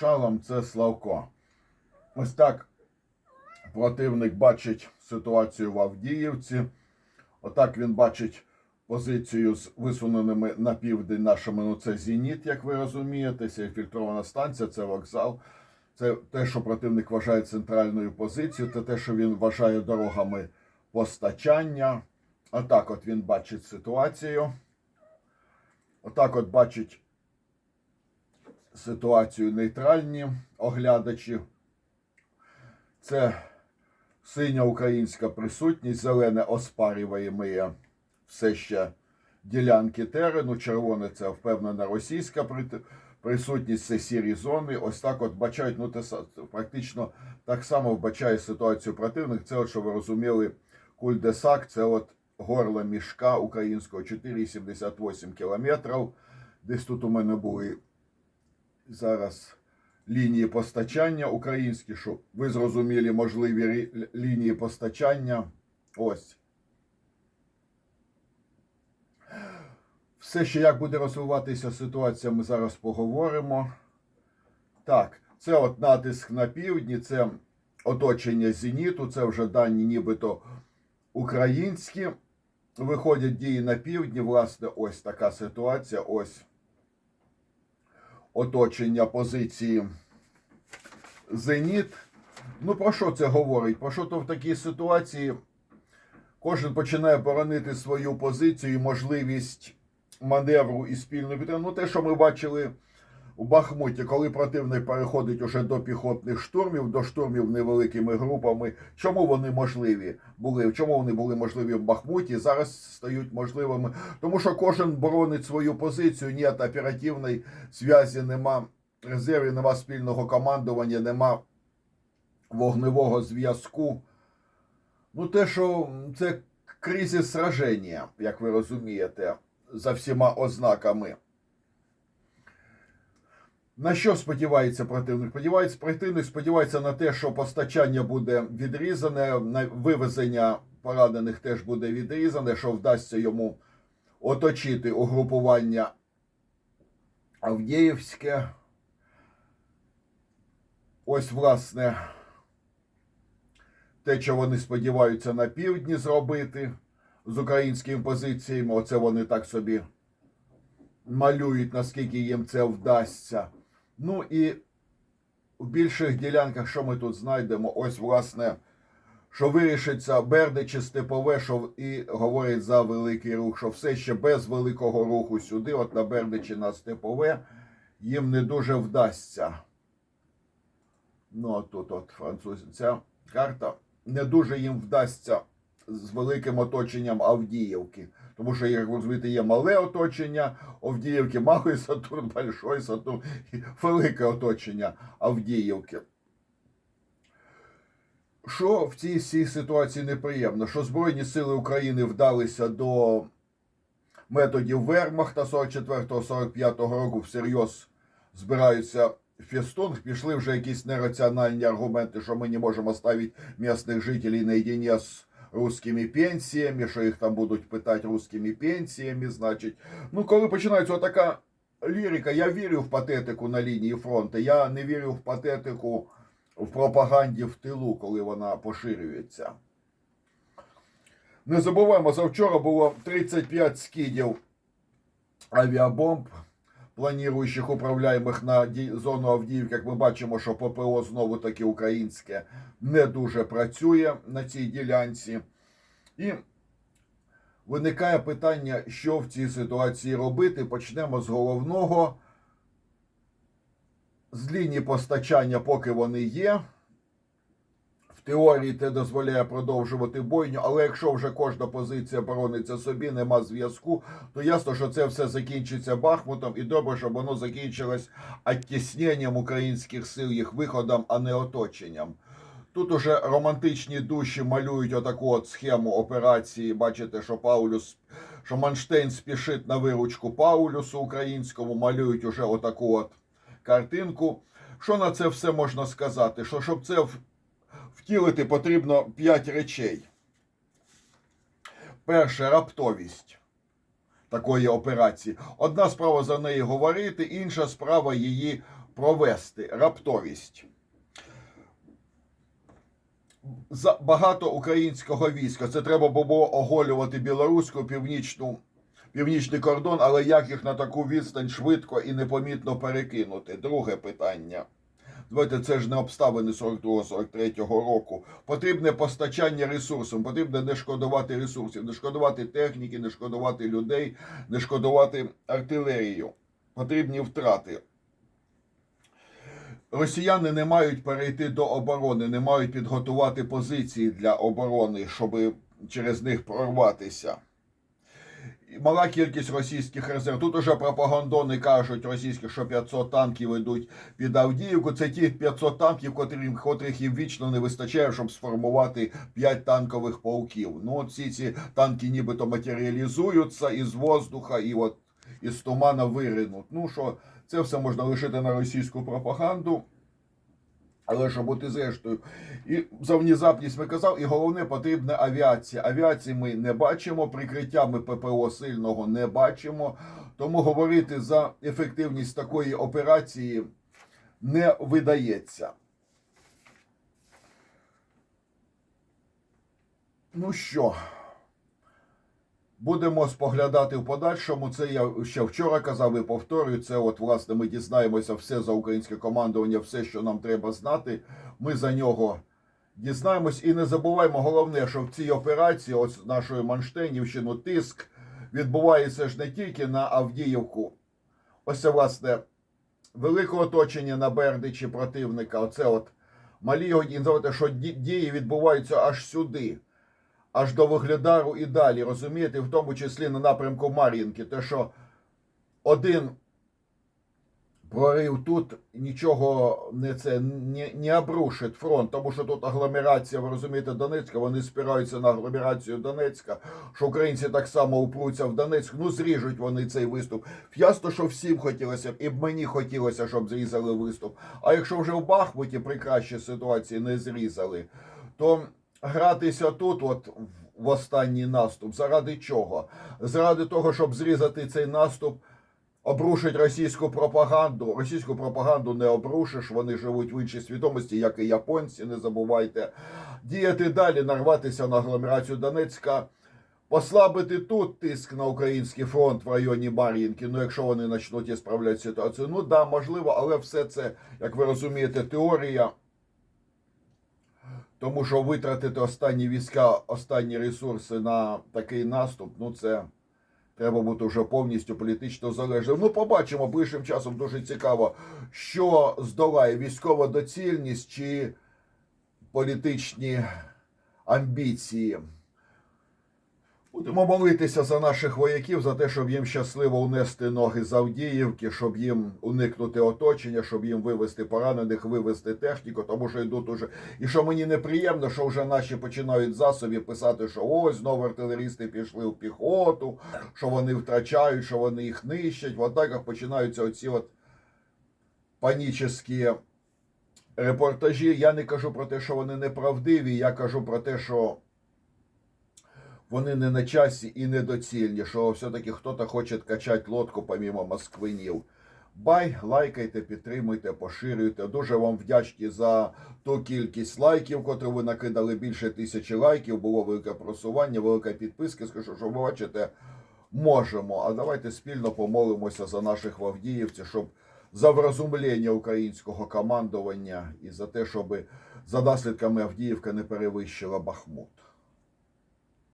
Шалом це Славко. Ось так противник бачить ситуацію в Авдіївці. Отак він бачить позицію з висуненими на південь нашими. Ну це Зеніт, як ви розумієте, це фільтрована станція, це вокзал. Це те, що противник вважає центральною позицією, це те, що він вважає дорогами постачання. Отак от він бачить ситуацію. Отак от бачить ситуацію нейтральні оглядачі. Це синя українська присутність, зелене оспарюємо все ще ділянки терену, червоне це впевнена російська присутність, це сірі зони. Ось так от бачають, ну са- практично так само вбачає ситуацію противник. Це, от, що ви розуміли, кульдесак, це от горло мішка українського 4,78 кілометрів. Десь тут у мене були зараз лінії постачання українські, щоб ви зрозуміли можливі лінії постачання. Ось. Все ще як буде розвиватися ситуація, ми зараз поговоримо. Так, це от натиск на півдні, це оточення зеніту, це вже дані нібито українські. Виходять дії на півдні. Власне, ось така ситуація. Ось оточення позиції Зеніт. Ну, про що це говорить? Про що то в такій ситуації кожен починає боронити свою позицію і можливість маневру і спільної підтримки. Ну, те, що ми бачили у Бахмуті, коли противник переходить уже до піхотних штурмів, до штурмів невеликими групами. Чому вони можливі були? Чому вони були можливі в Бахмуті? Зараз стають можливими. Тому що кожен боронить свою позицію. Ні оперативної зв'язі, нема резервів, нема спільного командування, нема вогневого зв'язку. Ну, те, що це кризис сраження, як ви розумієте, за всіма ознаками. На що сподівається противник? Сподівається, противник сподівається на те, що постачання буде відрізане, на вивезення поранених теж буде відрізане, що вдасться йому оточити угрупування Авдіївське. Ось, власне, те, що вони сподіваються на півдні зробити з українськими позиціями, оце вони так собі малюють, наскільки їм це вдасться. Ну і в більших ділянках, що ми тут знайдемо, ось, власне, що вирішиться Бердичі Степове, що і говорить за великий рух, що все ще без великого руху сюди, от на Бердичі на Степове, їм не дуже вдасться. Ну, тут от французі, ця карта не дуже їм вдасться з великим оточенням Авдіївки. Тому що, як ви розумієте, є мале оточення Авдіївки, малий Сатурн, большой Сатурн, і велике оточення Авдіївки. Що в цій всій ситуації неприємно? Що Збройні сили України вдалися до методів Вермахта 44-45 року всерйоз збираються фестунг, пішли вже якісь нераціональні аргументи, що ми не можемо ставити місцевих жителів наедине з русскими пенсіями, що їх там будуть питати русскими пенсіями, значить. Ну, коли починається така лірика, я вірю в патетику на лінії фронту, я не вірю в патетику в пропаганді в тилу, коли вона поширюється. Не забуваємо, завчора було 35 скидів авіабомб, планіруючих управляємих на зону Авдіївки. Як ми бачимо, що ППО знову таки українське не дуже працює на цій ділянці. І виникає питання, що в цій ситуації робити. Почнемо з головного. З лінії постачання, поки вони є. Теорії це дозволяє продовжувати бойню, але якщо вже кожна позиція борониться собі, нема зв'язку, то ясно, що це все закінчиться Бахмутом, і добре, щоб воно закінчилось оттісненням українських сил, їх виходом, а не оточенням. Тут уже романтичні душі малюють отаку от схему операції. Бачите, що Паулюс, що Манштейн спішить на виручку Паулюсу українському, малюють уже отаку от картинку. Що на це все можна сказати? Що щоб це втілити, потрібно п'ять речей. Перше раптовість такої операції. Одна справа за неї говорити, інша справа її провести раптовість. Багато українського війська. Це треба було оголювати білоруську північну, північний кордон, але як їх на таку відстань швидко і непомітно перекинути? Друге питання. Давайте це ж не обставини 42-43 року. Потрібне постачання ресурсів, потрібно не шкодувати ресурсів, не шкодувати техніки, не шкодувати людей, не шкодувати артилерію. Потрібні втрати. Росіяни не мають перейти до оборони, не мають підготувати позиції для оборони, щоб через них прорватися. Мала кількість російських резерв. Тут уже пропагандони кажуть російські, що 500 танків йдуть під Авдіївку. Це ті 500 танків, котрим, котрих їм вічно не вистачає, щоб сформувати 5 танкових полків. Ну, от всі ці танки нібито матеріалізуються із воздуха і от із тумана виринуть. Ну що, це все можна лишити на російську пропаганду. Але щоб бути зрештою, і за внезапність ми казав, і головне потрібна авіація. Авіації ми не бачимо, прикриття ми ППО сильного не бачимо. Тому говорити за ефективність такої операції не видається. Ну що, будемо споглядати в подальшому. Це я ще вчора казав і повторюю. Це, от, власне, ми дізнаємося все за українське командування, все, що нам треба знати. Ми за нього дізнаємось. І не забуваємо головне, що в цій операції, ось нашої Манштейнівщини, тиск відбувається ж не тільки на Авдіївку. Ось це, власне, велике оточення на Бердичі противника. Оце от малі називайте, що дії відбуваються аж сюди, аж до Вугледару і далі. Розумієте, в тому числі на напрямку Мар'їнки. Те, що один прорив тут нічого не це не, не обрушить фронт, тому що тут агломерація, ви розумієте, Донецька, вони спираються на агломерацію Донецька, що українці так само упруться в Донецьк, ну зріжуть вони цей виступ. Ясно, що всім хотілося б, і б мені хотілося, щоб зрізали виступ. А якщо вже в Бахмуті при кращій ситуації не зрізали, то гратися тут, от в- останній наступ, заради чого? Заради того, щоб зрізати цей наступ. Обрушить російську пропаганду. Російську пропаганду не обрушиш. Вони живуть в іншій свідомості, як і японці. Не забувайте діяти далі, нарватися на агломерацію Донецька, послабити тут тиск на український фронт в районі Мар'їнки. Ну, якщо вони почнуть і справляти ситуацію. Ну да, можливо, але все це, як ви розумієте, теорія. Тому що витратити останні війська, останні ресурси на такий наступ, ну це. Треба бути вже повністю політично залежним. Ну, побачимо ближчим часом дуже цікаво, що здолає військова доцільність чи політичні амбіції. Будемо молитися за наших вояків, за те, щоб їм щасливо унести ноги з Авдіївки, щоб їм уникнути оточення, щоб їм вивезти поранених, вивезти техніку, тому що йдуть уже. І що мені неприємно, що вже наші починають засобі писати, що ось знову артилерісти пішли в піхоту, що вони втрачають, що вони їх нищать. В атаках починаються оці от панічні репортажі. Я не кажу про те, що вони неправдиві, я кажу про те, що вони не на часі і недоцільні, що все-таки хтось хоче качати лодку помімо москвинів. Бай, лайкайте, підтримуйте, поширюйте. Дуже вам вдячні за ту кількість лайків, котру ви накидали більше тисячі лайків. Було велике просування, велика підписка. Скажу, що ви бачите, можемо. А давайте спільно помолимося за наших вавдіївців, щоб за вразумлення українського командування і за те, щоб за наслідками Авдіївка не перевищила Бахмут.